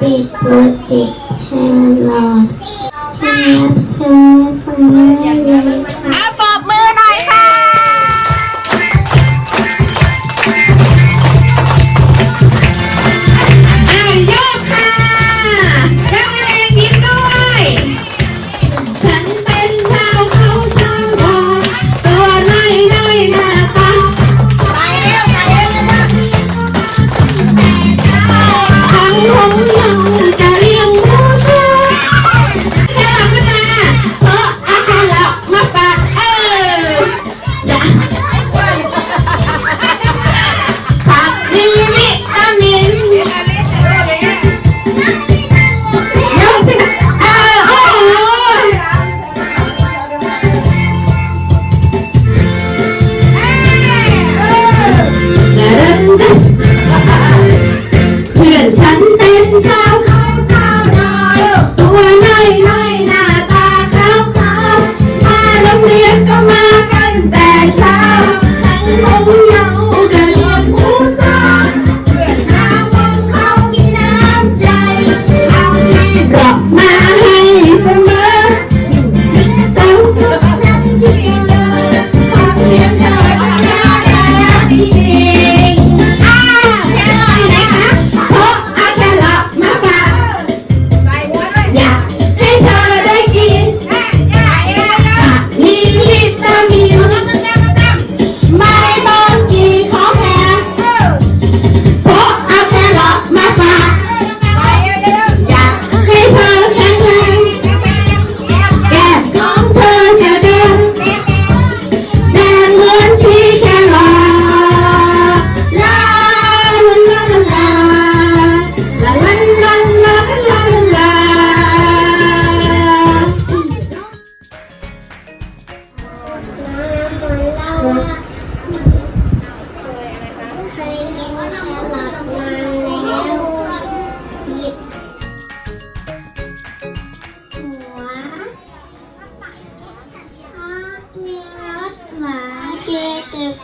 Happy birthday. 세상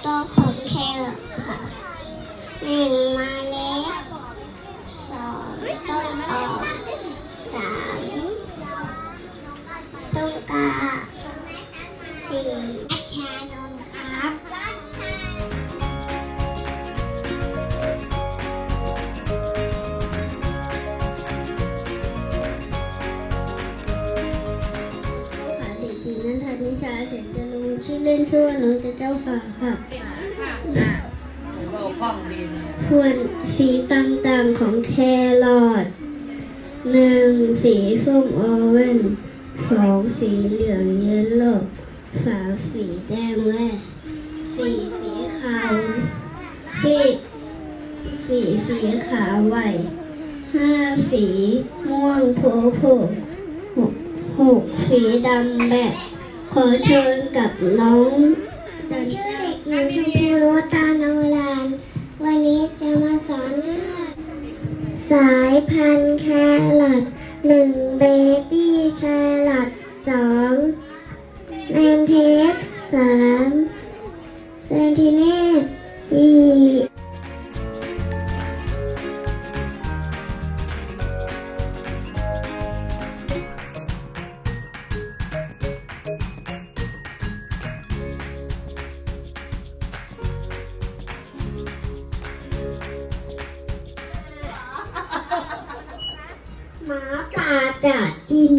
ตัวของแครอทค่ะหนึ่งมัน ชื่อเล่นชื่อว่าน้องเจ้าเจ้าฟ้าค่ะ ส่วนสีต่างๆของแครอทหนึ่งสีส้มออเรนจ์สองสีเหลืองเยลโล่สามสีแดงแร่สี่สีขาวสี่สีสีขาวไหวห้าสีม่วงโพโพหกหกสีดำแบบ ขอเชิญกับน้องชื่อเด็กหญิงชมพูรสตาลองลาน วันนี้จะมาสอนสายพันธุ์แครอทหนึ่งเบบี้แครอทสองแมนเทสสามเซนติเนต จะกิน